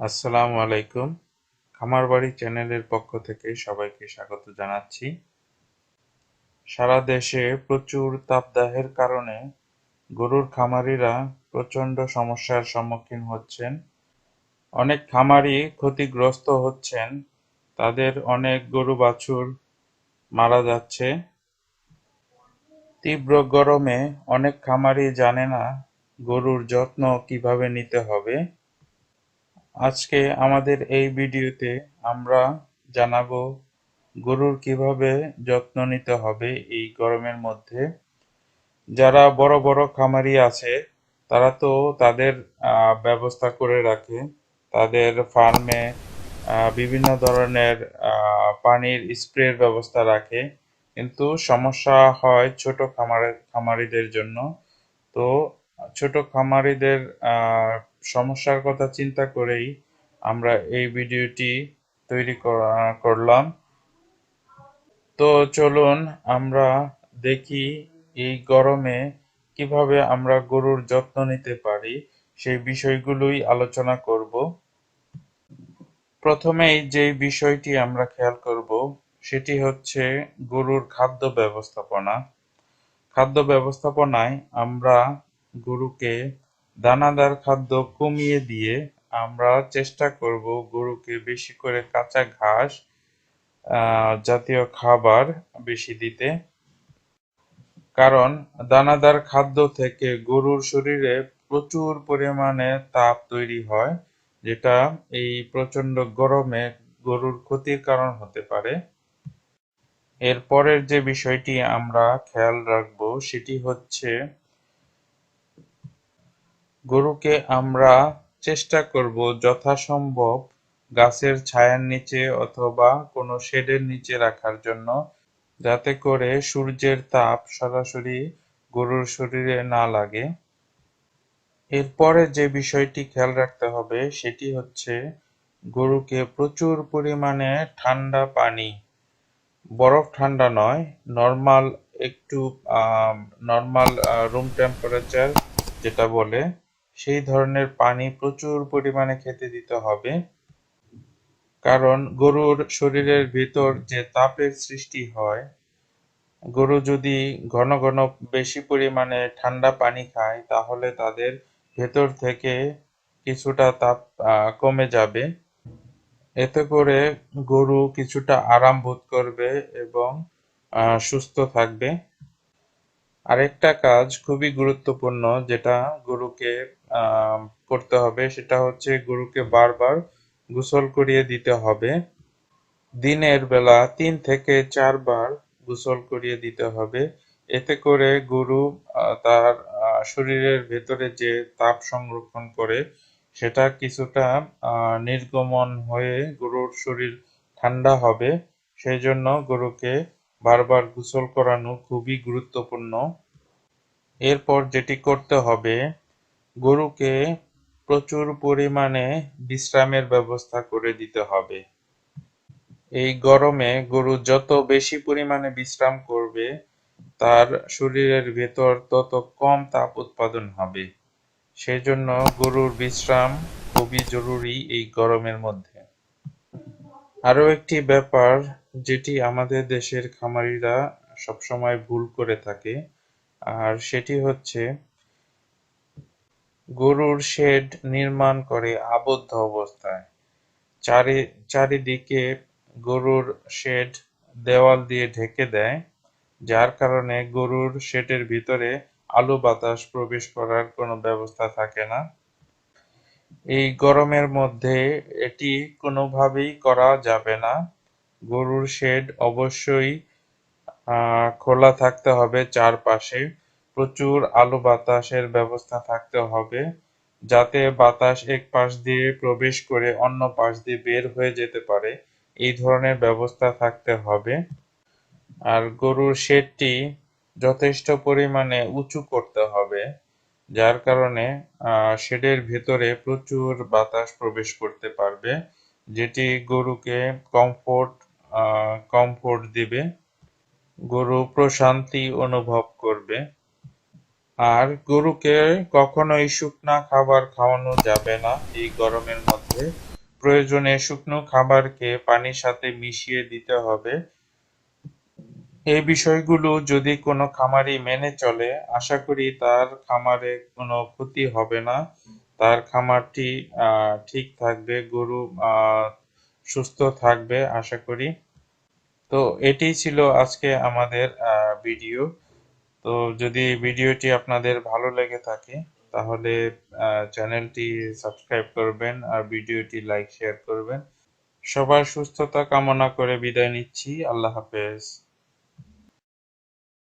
আসসালামু আলাইকুম। খামার বাড়ি চ্যানেলের পক্ষ থেকে সবাইকে স্বাগত জানাচ্ছি। সারা দেশে প্রচুর তাপদাহের কারণে গরুর খামারিরা প্রচণ্ড সমস্যার সম্মুখীন হচ্ছেন। অনেক খামারি ক্ষতিগ্রস্ত হচ্ছেন। তাদের অনেক গরু বাছুর মারা যাচ্ছে। তীব্র গরমে অনেক খামারি জানে না গরুর যত্ন কীভাবে নিতে হবে। আজকে আমাদের এই ভিডিওতে আমরা জানাব গরুর কীভাবে যত্ন নিতে হবে এই গরমের মধ্যে। যারা বড় বড় খামারি আছে, তারা তো তাদের ব্যবস্থা করে রাখে। তাদের ফার্মে বিভিন্ন ধরনের পানির স্প্রের ব্যবস্থা রাখে। কিন্তু সমস্যা হয় ছোট খামারের খামারিদের জন্য। তো ছোট খামারিদের সমস্যার কথা চিন্তা করেই আমরা এই ভিডিওটি তৈরি করলাম। তো চলুন আমরা দেখি এই গরমে কীভাবে আমরা গরুর যত্ন নিতে পারি, সেই বিষয়গুলোই আলোচনা করব। প্রথমেই যে বিষয়টি আমরা খেয়াল করব, সেটি হচ্ছে গরুর খাদ্য ব্যবস্থাপনা। খাদ্য ব্যবস্থাপনায় আমরা গরুকে দানাদার খাদ্য কমিয়ে দিয়ে আমরা চেষ্টা করব গরুকে বেশি করে কাঁচা ঘাস জাতীয় খাবার বেশি দিতে। কারণ দানাদার খাদ্য থেকে গরুর শরীরে প্রচুর পরিমাণে তাপ তৈরি হয়, যেটা এই প্রচণ্ড গরমে গরুর ক্ষতির কারণ হতে পারে। এরপরের যে বিষয়টি আমরা খেয়াল রাখব, সেটি হচ্ছে গরুকে আমরা চেষ্টা করব যথাসম্ভব গাছের ছায়ার নিচে অথবা কোনো শেডের নিচে রাখার জন্য, যাতে করে সূর্যের তাপ সরাসরি গরুর শরীরে না লাগে। এরপরে যে বিষয়টি খেয়াল রাখতে হবে, সেটি হচ্ছে গরুকে প্রচুর পরিমাণে ঠান্ডা পানি। বরফ ঠান্ডা নয়, নর্মাল একটু নর্মাল রুম টেম্পারেচার যেটা বলে সেই ধরনের পানি প্রচুর পরিমাণে খেতে দিতে হবে। কারণ গরুর শরীরের ভিতর যে তাপের সৃষ্টি হয়, গরু যদি ঘন ঘন বেশি পরিমাণে ঠান্ডা পানি খায়, তাহলে তাদের ভেতর থেকে কিছুটা তাপ কমে যাবে। এতে করে গরু কিছুটা আরাম বোধ করবে এবং সুস্থ থাকবে। আরেকটা কাজ খুবই গুরুত্বপূর্ণ যেটা গরুকে করতে হবে সেটা হচ্ছে গরুকে বারবার গোসল করিয়ে দিতে হবে। দিনের বেলা তিন থেকে চারবার গোসল করিয়ে দিতে হবে। এতে করে গরু তার শরীরের ভেতরে যে তাপ সংরক্ষণ করে সেটা কিছুটা নির্গমন হয়ে গরুর শরীর ঠান্ডা হবে। সেই জন্য গরুকে বারবার গোসল করানো খুবই গুরুত্বপূর্ণ। এরপর যেটি করতে হবে, গরুকে প্রচুর পরিমাণে বিশ্রামের ব্যবস্থা করে দিতে হবে। এই গরমে গরু যত বেশি পরিমাণে বিশ্রাম করবে, তার শরীরের ভেতর তত কম তাপ উৎপাদন হবে। সেজন্য গরুর বিশ্রাম খুবই জরুরি এই গরমের মধ্যে। আরও একটি ব্যাপার যেটি আমাদের দেশের খামারিরা সবসময় ভুল করে থাকে, আর সেটি হচ্ছে গরুর শেড নির্মাণ করে আবদ্ধ অবস্থায়। চারি, চারিদিকে গরুর শেড দেওয়াল দিয়ে ঢেকে দেয়, যার কারণে গরুর শেডের ভিতরে আলো বাতাস প্রবেশ করার কোনো ব্যবস্থা থাকে না। এই গরমের মধ্যে এটি কোনোভাবেই করা যাবে না। গরুর শেড অবশ্যই খোলা থাকতে হবে চারপাশে। প্রচুর আলো বাতাসের ব্যবস্থা থাকতে হবে যাতে বাতাস এক পাশ দিয়ে প্রবেশ করে অন্য পাশ দিয়ে বের হয়ে যেতে পারে। এই ধরনের ব্যবস্থা থাকতে হবে। আর গরুর শেডটি যথেষ্ট পরিমাণে উঁচু করতে হবে। যার কারণে শেডের ভেতরে প্রচুর বাতাস প্রবেশ করতে পারবে, যেটি গরুকে কমফোর্ট কমফোর্ট দিবে, গরু প্রশান্তি অনুভব করবে। আর গরুকে কখনোই শুকনা খাবার খাওয়ানো যাবে না, এই গরমের মধ্যে। প্রয়োজনে শুকনো খাবারকে পানির সাথে মিশিয়ে দিতে হবে এই বিষয়গুলো যদি কোনো খামারি মেনে চলে, আশা করি তার খামারে কোনো ক্ষতি হবে না। তার খামারটি ঠিক থাকবে, গরু সুস্থ থাকবে, আশা করি। তো এটি ছিল আজকে আমাদের ভিডিও। তো যদি ভিডিওটি আপনাদের ভালো লেগে থাকে, তাহলে চ্যানেলটি সাবস্ক্রাইব করবেন আর ভিডিওটি লাইক, শেয়ার করবেন। সবার সুস্থতা কামনা করে বিদায় নিচ্ছি। আল্লাহ হাফেজ।